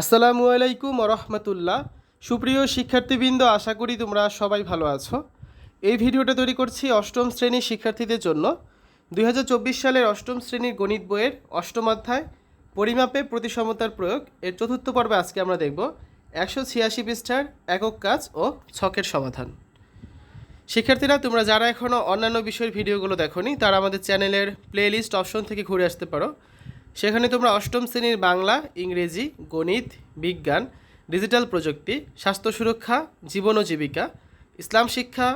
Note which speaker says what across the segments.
Speaker 1: আসসালামু আলাইকুম রহমতুল্লাহ সুপ্রিয় শিক্ষার্থীবৃন্দ, আশা করি তোমরা সবাই ভালো আছো। এই ভিডিওটা তৈরি করছি অষ্টম শ্রেণির শিক্ষার্থীদের জন্য। দুই হাজার চব্বিশ সালের অষ্টম শ্রেণির গণিত বইয়ের অষ্টম অধ্যায়, পরিমাপে প্রতিসমতার প্রয়োগ। এর চতুর্থ পর্বে আজকে আমরা দেখব একশো ছিয়াশি পৃষ্ঠার একক কাজ ও ছকের সমাধান। শিক্ষার্থীরা, তোমরা যারা এখনও অন্যান্য বিষয়ের ভিডিওগুলো দেখোনি, তারা আমাদের চ্যানেলের প্লেলিস্ট অপশন থেকে ঘুরে আসতে পারো। সেখানে তোমরা অষ্টম শ্রেণির বাংলা, ইংরেজি, গণিত, বিজ্ঞান, ডিজিটাল প্রযুক্তি, স্বাস্থ্য সুরক্ষা, জীবন ও জীবিকা, ইসলাম শিক্ষা,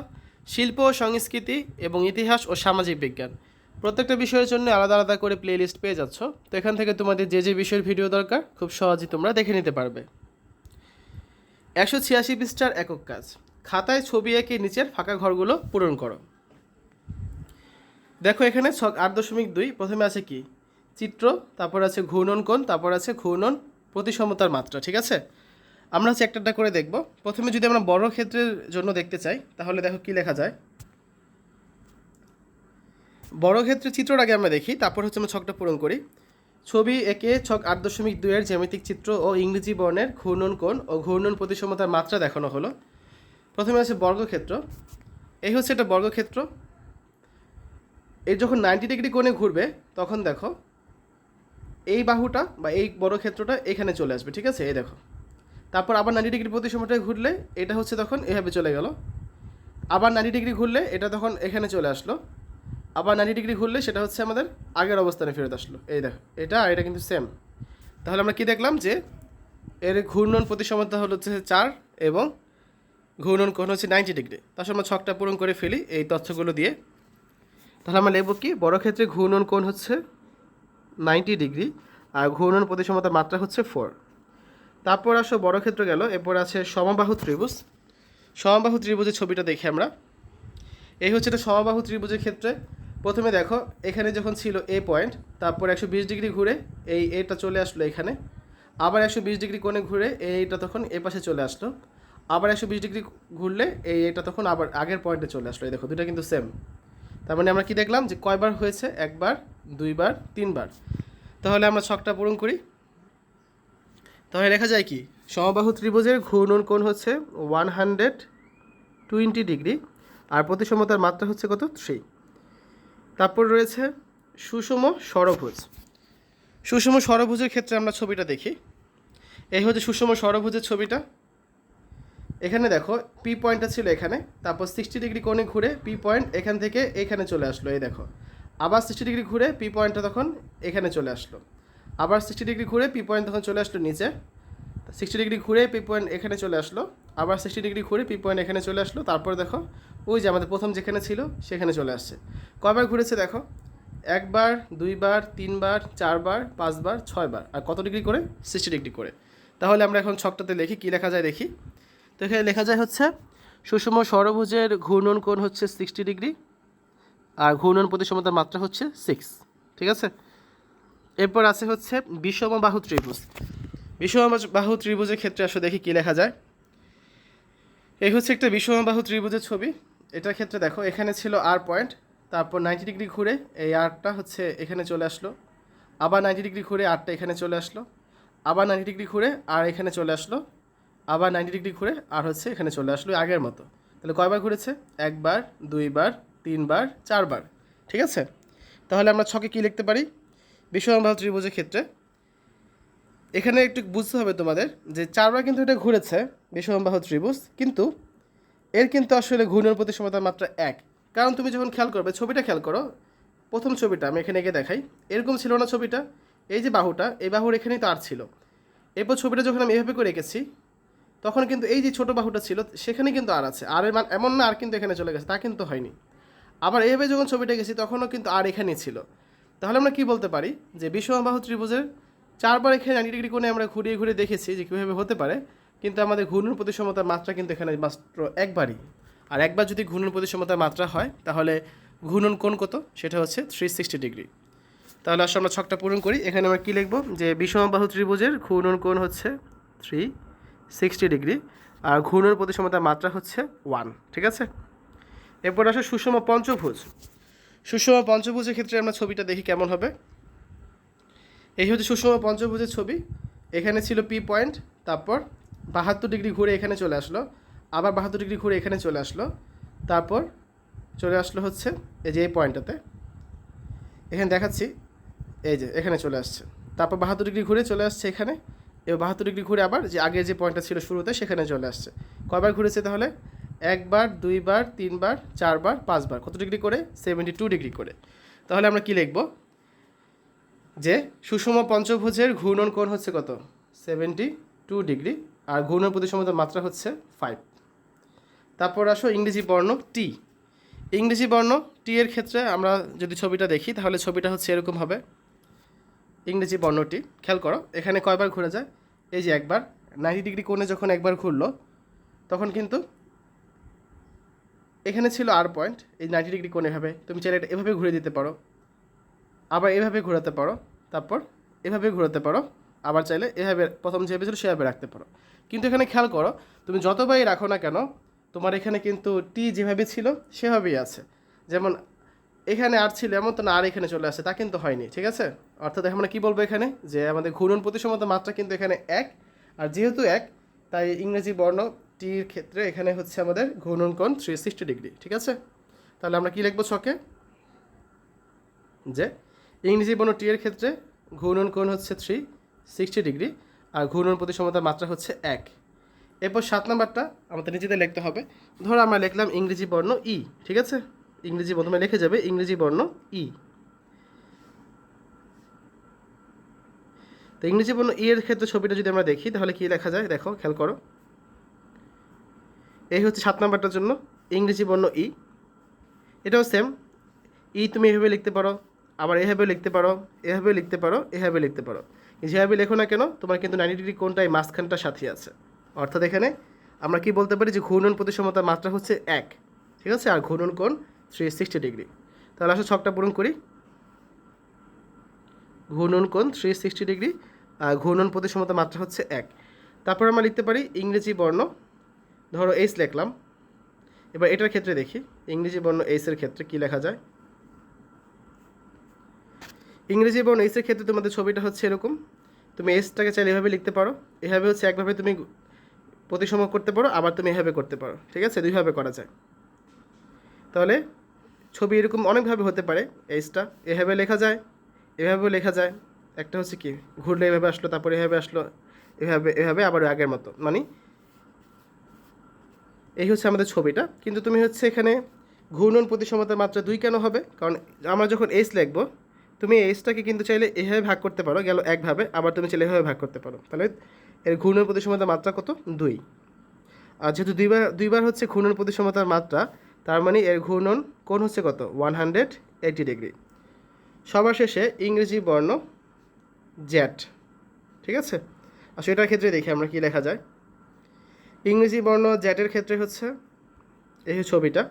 Speaker 1: শিল্প ও সংস্কৃতি এবং ইতিহাস ও সামাজিক বিজ্ঞান। প্রত্যেকটা বিষয়ের জন্য আলাদা আলাদা করে প্লেলিস্ট পেয়ে যাচ্ছ। তো এখান থেকে তোমাদের যে যে বিষয়ের ভিডিও দরকার, খুব সহজেই তোমরা দেখে নিতে পারবে। একশো ছিয়াশি পৃষ্ঠার একক কাজ। খাতায় ছবি এঁকে নিচের ফাঁকা ঘরগুলো পূরণ করো। দেখো এখানে ছক আট দশমিক দুই, প্রথমে আছে কি? চিত্র, তারপর আছে ঘূর্ণন কোণ, তারপর আছে ঘূর্ণন প্রতিসমতার মাত্রা, ঠিক আছে? আমরা হচ্ছে একটা করে দেখব। প্রথমে যদি আমরা বড় ক্ষেত্রের জন্য দেখতে চাই, তাহলে দেখো কি লেখা যায়? বড় ক্ষেত্রে চিত্রর আগে আমরা দেখি, তারপর হচ্ছে আমরা ছকটা পূরণ করি। ছবি একে ছক আট দশমিক দুইয়ের জ্যামিতিক চিত্র ও ইংরেজি বর্ণের ঘূর্ণন কোণ ও ঘূর্ণন প্রতিসমতার মাত্রা দেখানো হলো। প্রথমে আছে বর্গক্ষেত্র। এই হচ্ছে একটা বর্গক্ষেত্র। এর যখন নাইনটি ডিগ্রি কোণে ঘুরবে, তখন দেখো এই বাহুটা বা এই বড় ক্ষেত্রটা এখানে চলে আসবে, ঠিক আছে? এই দেখো। তারপর আবার নাইনটি ডিগ্রি প্রতি সময়টায় ঘুরলে এটা হচ্ছে তখন এভাবে চলে গেল। আবার নাইনটি ডিগ্রি ঘুরলে এটা তখন এখানে চলে আসলো। আবার নাইনটি ডিগ্রি ঘুরলে সেটা হচ্ছে আমাদের আগের অবস্থানে ফেরত আসলো। এই দেখো, এটা আর এটা কিন্তু সেম তাহলে আমরা কি দেখলাম যে এর ঘূর্ণন প্রতিসমতা হলো হচ্ছে চার এবং ঘূর্ণন কোণ হচ্ছে নাইনটি ডিগ্রি তার আমরা ছকটা পূরণ করে ফেলি এই তথ্যগুলো দিয়ে। তাহলে আমরা লিখব কি? বড় ক্ষেত্রে ঘূর্ণন কোণ হচ্ছে নাইনটি ডিগ্রি, আর ঘূর্ণন প্রতিসমতার মাত্রা হচ্ছে ফোর। তারপর আসো বড় ক্ষেত্র গেল, এরপর আছে সমবাহু ত্রিভুজ। সমবাহু ত্রিভুজের ছবিটা দেখি আমরা। এই হচ্ছে এটা সমবাহু ত্রিভুজের ক্ষেত্রে। প্রথমে দেখো, এখানে যখন ছিল এ পয়েন্ট তারপর একশো বিশ ডিগ্রি ঘুরে এই এটা চলে আসলো এখানে। আবার একশো বিশ ডিগ্রি কোণে ঘুরে এইটা তখন এ পাশে চলে আসলো। আবার একশো বিশ ডিগ্রি ঘুরলে এই এটা তখন আবার আগের পয়েন্টে চলে আসলো। এই দেখো দুটা কিন্তু সেম তার মানে আমরা কি দেখলাম যে কয়বার হয়েছে? একবার, দুইবার, তিনবার। তাহলে আমরা ছকটা পূরণ করি। তাহলে লেখা যায় কি? সমবাহু ত্রিভুজের ঘূর্ণন কোণ হচ্ছে ওয়ান হান্ড্রেড টোয়েন্টি ডিগ্রি আর প্রতিসমতার মাত্রা হচ্ছে কত? থ্রি তারপর রয়েছে সুষম ষড়ভুজ সুষম ষড়ভুজের ক্ষেত্রে আমরা ছবিটা দেখি। এই হচ্ছে সুষম ষড়ভুজের ছবিটা। এখানে দেখো পি পয়েন্টটা ছিল এখানে, তারপর সিক্সটি ডিগ্রি কোণে ঘুরে পি পয়েন্ট এখান থেকে এখানে চলে আসলো, এই দেখো। আবার সিক্সটি ডিগ্রি ঘুরে পি পয়েন্টটা তখন এখানে চলে আসলো। আবার সিক্সটি ডিগ্রি ঘুরে পি পয়েন্ট তখন চলে আসলো নিচে। সিক্সটি ডিগ্রি ঘুরে পি পয়েন্ট এখানে চলে আসলো। আবার সিক্সটি ডিগ্রি ঘুরে পি পয়েন্ট এখানে চলে আসলো। তারপর দেখো, ওই যে আমাদের প্রথম যেখানে ছিল, সেখানে চলে আসছে। কয়বার ঘুরেছে দেখো? একবার, দুইবার, তিনবার, চারবার, পাঁচবার, ছয়বার। আর কত ডিগ্রি করে? সিক্সটি ডিগ্রি করে। তাহলে আমরা এখন ছকটাতে লিখি কী লেখা যায় দেখি। তো এখানে লেখা যায় হচ্ছে, সুষম ষড়ভুজের ঘূর্ণন কোণ হচ্ছে সিক্সটি ডিগ্রি আর ঘূর্ণন প্রতিসমতার মাত্রা হচ্ছে সিক্স ঠিক আছে? এরপর আছে হচ্ছে বিষম বাহু ত্রিভুজ। বিষম বাহু ত্রিভুজের ক্ষেত্রে আসলে দেখি কী লেখা যায়। এই হচ্ছে একটা বিষম বাহু ত্রিভুজের ছবি। এটার ক্ষেত্রে দেখো, এখানে ছিল আর পয়েন্ট তারপর নাইনটি ডিগ্রি ঘুরে এই আরটা হচ্ছে এখানে চলে আসলো। আবার নাইনটি ডিগ্রি ঘুরে আরটা এখানে চলে আসলো। আবার নাইনটি ডিগ্রি ঘুরে আর এখানে চলে আসলো। আবার নাইনটি ডিগ্রি ঘুরে আর হচ্ছে এখানে চলে আসলো আগের মতো। তাহলে কয়বার ঘুরেছে? একবার, দুইবার, তিনবার, চারবার। ঠিক আছে? তাহলে আমরা ছকে কী লিখতে পারি? বিষমবাহু ত্রিভুজের ক্ষেত্রে। এখানে একটু বুঝতে হবে তোমাদের যে চারবার কিন্তু এটা ঘুরেছে বিষমবাহু ত্রিভুজ, কিন্তু এর কিন্তু আসলে ঘূর্ণন প্রতিসমতার মাত্রা এক। কারণ তুমি যখন খেয়াল করবে, ছবিটা খেয়াল করো, প্রথম ছবিটা আমি এখানে এঁকে দেখাই। এরকম ছিল না ছবিটা, এই যে বাহুটা, এই বাহুর এখানেই তো আর ছিল। এরপর ছবিটা যখন আমি এভাবে করে এঁকেছি তখন কিন্তু এই যে ছোটো বাহুটা ছিল, সেখানে কিন্তু আর আছে। আর মান এমন না, আর কিন্তু এখানে চলে গেছে, তা কিন্তু হয়নি। আবার এভাবে যখন ছবিটা গেছি, তখনও কিন্তু আর এখানেই ছিল। তাহলে আমরা কি বলতে পারি? যে বিষমবাহু ত্রিভুজের চারবার এখানে নাইনটি ডিগ্রি কোণে আমরা ঘুরিয়ে ঘুরিয়ে দেখেছি যে কীভাবে হতে পারে। কিন্তু আমাদের ঘূর্ণন প্রতিসমতার মাত্রা কিন্তু এখানে মাত্র একবারই। আর একবার যদি ঘূর্ণন প্রতিসমতার মাত্রা হয়, তাহলে ঘূর্ণন কোণ কত? সেটা হচ্ছে থ্রি সিক্সটি ডিগ্রি তাহলে আসলে আমরা ছকটা পূরণ করি। এখানে আমরা কী লিখব? যে বিষমবাহু ত্রিভুজের ঘূর্ণন কোণ হচ্ছে থ্রি সিক্সটি ডিগ্রি। আর ঘূর্ণন প্রতিসমতার মাত্রা হচ্ছে ওয়ান, ঠিক আছে? এরপর আসে সুষম পঞ্চভুজ। সুষম পঞ্চভুজের ক্ষেত্রে আমরা ছবিটা দেখি কেমন হবে। এই হচ্ছে সুষম পঞ্চভুজের ছবি। এখানে ছিল পি পয়েন্ট, তারপর বাহাত্তর ডিগ্রি ঘুরে এখানে চলে আসলো। আবার বাহাত্তর ডিগ্রি ঘুরে এখানে চলে আসলো। তারপর চলে আসলো হচ্ছে এই যে এই পয়েন্টটাতে। এখানে দেখাচ্ছি, এই যে এখানে চলে আসছে। তারপর বাহাত্তর ডিগ্রি ঘুরে চলে আসছে এখানে। এবার বাহাত্তর ডিগ্রি ঘুরে আবার যে আগের যে পয়েন্টটা ছিল শুরুতে সেখানে চলে আসছে। কয়বার ঘুরেছে তাহলে? একবার, দুইবার, তিনবার, চারবার, পাঁচবার। কত ডিগ্রি করে? সেভেন্টি টু ডিগ্রি করে। তাহলে আমরা কি লিখব? যে সুষম পঞ্চভুজের ঘূর্ণন কোণ হচ্ছে কত? Seventy two degree. আর ঘূর্ণন প্রতিসমতার মাত্রা হচ্ছে ফাইভ তারপর আসো ইংরেজি বর্ণ টি ইংরেজি বর্ণ টি এর ক্ষেত্রে আমরা যদি ছবিটা দেখি, তাহলে ছবিটা হচ্ছে এরকম হবে। ইংরেজি বর্ণটি খেয়াল করো, এখানে কয়বার ঘুরে যায়? এই যে একবার নাইনটি ডিগ্রি কোণে যখন একবার ঘুরলো, তখন কিন্তু এখানে ছিল আর পয়েন্ট এই নাইনটি ডিগ্রি কোণে এভাবে, তুমি চাইলে এটা এভাবে ঘুরে দিতে পারো। আবার এভাবে ঘোরাতে পারো, তারপর এভাবে ঘোরাতে পারো, আবার চাইলে এভাবে প্রথম যেভাবে ছিল সেভাবে রাখতে পারো। কিন্তু এখানে খেয়াল করো, তুমি যতবারই রাখো না কেন, তোমার এখানে কিন্তু টি যেভাবে ছিল, সেভাবেই আছে। যেমন এখানে আর ছিল এমন তো না, আর এখানে চলে আসে, তা কিন্তু হয়নি, ঠিক আছে? অর্থাৎ আমরা কি বলব এখানে? যে আমাদের ঘূর্ণন প্রতিসমতা মাত্রা কিন্তু এখানে এক, আর যেহেতু এক, তাই ইংরেজি বর্ণ টির ক্ষেত্রে এখানে হচ্ছে আমাদের ঘূর্ণন কোণ থ্রি সিক্সটি ডিগ্রি, ঠিক আছে? তাহলে আমরা কি লিখব ছকে? যে ইংরেজি বর্ণ টি এর ক্ষেত্রে ঘূর্ণন কোণ হচ্ছে থ্রি, সিক্সটি ডিগ্রি, আর ঘূর্ণন প্রতিসমতার মাত্রা হচ্ছে এক। এরপর সাত নাম্বারটা আমাদের নিজেদের লিখতে হবে। ধরো আমরা লিখলাম ইংরেজি বর্ণ ই, ঠিক আছে? ইংরেজি প্রথমে লিখে যাবে ইংরেজি বর্ণ ই। তো ইংরেজি বর্ণ ই এর ক্ষেত্রে ছবিটা যদি আমরা দেখি, তাহলে কি লেখা যায়? দেখো, খেয়াল করো। এই হচ্ছে সাত নাম্বারটার জন্য ইংরেজি বর্ণ ই। এটাও সেম ই তুমি এভাবে লিখতে পারো, আবার এভাবে লিখতে পারো এভাবে লিখতে পারো এভাবে লিখতে পারো। যেভাবে লেখো না কেন, তোমার কিন্তু নাইনটি ডিগ্রি কোনটা এই মাঝখানটা সাথে আছে। অর্থাৎ এখানে আমরা কি বলতে পারি যে ঘূর্ণন প্রতিসমতার মাত্রা হচ্ছে এক। ঠিক আছে? আর ঘূর্ণন কোণ থ্রি সিক্সটি ডিগ্রি তাহলে আসলে ছকটা পূরণ করি। ঘূর্ণন কোণ থ্রি সিক্সটি ডিগ্রি আর ঘূর্ণন প্রতিসমতার মাত্রা হচ্ছে এক। তারপর আমরা লিখতে পারি ইংরেজি বর্ণ। ধরো এইচ লিখলাম। এবার এটার ক্ষেত্রে দেখি, ইংরেজি বর্ণ এইচের ক্ষেত্রে কি লেখা যায়? ইংরেজি বর্ণ এইচের ক্ষেত্রে তোমাদের ছবিটা হচ্ছে এরকম। তুমি এসটাকে চাইলে এভাবে লিখতে পারো। এভাবে হচ্ছে একভাবে তুমি প্রতিসম করতে পারো, আবার তুমি এভাবে করতে পারো। ঠিক আছে? দুইভাবে করা যায়। তাহলে ছবি এরকম অনেকভাবে হতে পারে, এইচটা। এভাবে লেখা যায়, এভাবেও লেখা যায়। একটা হচ্ছে কি, ঘুরলে এভাবে আসলো, তারপরে এভাবে আসলো, এভাবে এভাবে আবার আগের মতো। মানে এই হচ্ছে আমাদের ছবিটা। কিন্তু তুমি হচ্ছে এখানে ঘূর্ণন প্রতিসমতার মাত্রা দুই কেন হবে? কারণ আমরা যখন এইস লিখব, তুমি এইসটাকে কিন্তু চাইলে এভাবে ভাগ করতে পারো, গেল একভাবে, আবার তুমি চাইলে এভাবে ভাগ করতে পারো। তাহলে এর ঘূর্ণন প্রতিসমতার মাত্রা কত? দুই। আর যেহেতু দুইবার দুইবার হচ্ছে ঘূর্ণন প্রতিসমতার মাত্রা তার মানে এর ঘূর্ণন কোণ হচ্ছে কত? ওয়ান হান্ড্রেড এইটি ডিগ্রি সবার শেষে ইংরেজি বর্ণ জ্যাট, ঠিক আছে? আসলে এটার ক্ষেত্রে দেখি আমরা কি লেখা যায়। ইংরেজি বর্ণ জ্যাটের ক্ষেত্রে হচ্ছে, এই ছবিটা,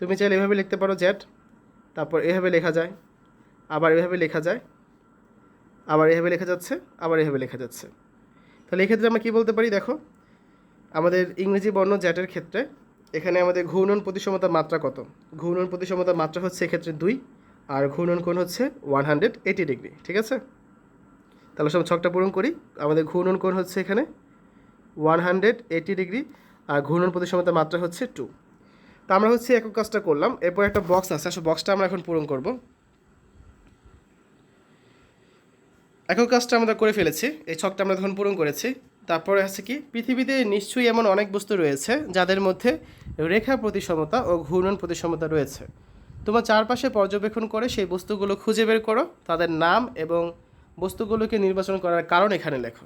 Speaker 1: তুমি চাইলে এভাবে লিখতে পারো জ্যাট, তারপর এভাবে লেখা যায়, আবার এভাবে লেখা যায়, আবার এভাবে লেখা যাচ্ছে, আবার এভাবে লেখা যাচ্ছে। তাহলে এক্ষেত্রে আমরা কী বলতে পারি? দেখো, আমাদের ইংরেজি বর্ণ জ্যাটের ক্ষেত্রে এখানে আমাদের ঘূর্ণন প্রতিসমতার মাত্রা কত? ঘূর্ণন প্রতিসমতার মাত্রা হচ্ছে এক্ষেত্রে দুই, আর ঘূর্ণন কোণ হচ্ছে ওয়ান হান্ড্রেড এইটি ডিগ্রি ঠিক আছে? তাহলে সব ছকটা পূরণ করি। আমাদের ঘূর্ণন কোণ হচ্ছে এখানে ওয়ান হান্ড্রেড এইটি ডিগ্রি আর ঘূর্ণন প্রতিসমতার মাত্রা হচ্ছে টু তো আমরা হচ্ছে একক কাজটা করলাম। এরপর একটা বক্স আছে আসলে বক্সটা আমরা এখন পূরণ করব। একক কাজটা আমরা করে ফেলেছি। এই ছকটা আমরা তখন পূরণ করেছি। তারপরে আছে কি? পৃথিবীতে নিশ্চয়ই এমন অনেক বস্তু রয়েছে যাদের মধ্যে রেখা প্রতিসমতা ও ঘূর্ণন প্রতিসমতা রয়েছে। তোমার চারপাশে পর্যবেক্ষণ করে সেই বস্তুগুলো খুঁজে বের করো, তাদের নাম এবং বস্তুগুলোকে নির্বাচন করার কারণ এখানে লেখো।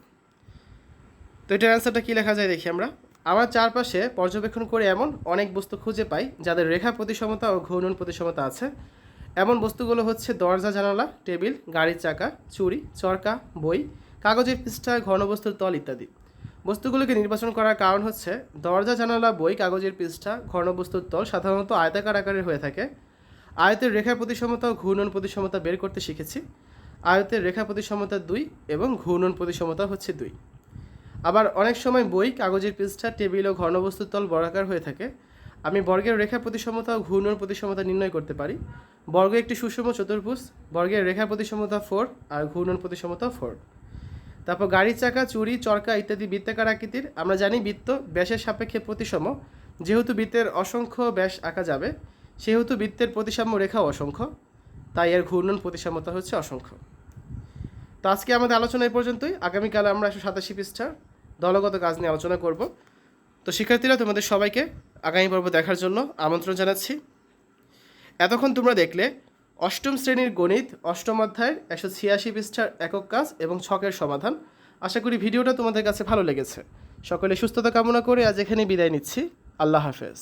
Speaker 1: তো এটার অ্যান্সারটা কী লেখা যায় দেখি আমরা? আমার চারপাশে পর্যবেক্ষণ করে এমন অনেক বস্তু খুঁজে পাই যাদের রেখা প্রতিসমতা ও ঘূর্ণন প্রতিসমতা আছে। এমন বস্তুগুলো হচ্ছে দরজা, জানালা, টেবিল, গাড়ির চাকা চুরি চরকা, বই কাগজের পৃষ্ঠা, ঘনবস্তুর তল ইত্যাদি। বস্তুগুলোকে নির্বাচন করার কারণ হচ্ছে, দরজা, জানালা, বই, কাগজের পৃষ্ঠা, ঘনবস্তুর তল সাধারণত আয়তাকার আকারের হয়ে থাকে। আয়তের রেখা প্রতিসমতা ও ঘূর্ণন প্রতিসমতা বের করতে শিখেছি। আয়তের রেখা প্রতিসমতা দুই এবং ঘূর্ণন প্রতিসমতা হচ্ছে দুই। আবার অনেক সময় বই, কাগজের পৃষ্ঠা, টেবিল ও ঘনবস্তুর তল বর্গাকার হয়ে থাকে। আমি বর্গের রেখা প্রতিসমতা ও ঘূর্ণন প্রতিসমতা নির্ণয় করতে পারি। বর্গ একটি সুষম চতুর্ভুজ, বর্গের রেখা প্রতিসমতা ফোর আর ঘূর্ণন প্রতিসমতা ফোর তারপর গাড়ি চাকা, চুরি, চরকা ইত্যাদি বৃত্তাকার আকৃতির, আমরা জানি বৃত্ত ব্যাসের সাপেক্ষে প্রতিসম। যেহেতু বৃত্তের অসংখ্য ব্যাস আঁকা যাবে, সেহেতু বৃত্তের প্রতিসাম্য রেখাও অসংখ্য, তাই এর ঘূর্ণন প্রতিসাম্যতা হচ্ছে অসংখ্য। তো আজকে আমাদের আলোচনা এই পর্যন্তই। আগামীকাল আমরা একশো সাতাশি পৃষ্ঠার দলগত কাজ নিয়ে আলোচনা করব। তো শিক্ষার্থীরা, তোমাদের সবাইকে আগামী পর্ব দেখার জন্য আমন্ত্রণ জানাচ্ছি। এতক্ষণ তোমরা দেখলে অষ্টম শ্রেণির গণিত, অষ্টম অধ্যায়ের একশো ছিয়াশি পৃষ্ঠার একক কাজ এবং ছকের সমাধান। আশা করি ভিডিওটা তোমাদের কাছে ভালো লেগেছে। সকলে সুস্থতা কামনা করে আজ এখানে বিদায় নিচ্ছি। আল্লাহ হাফেজ।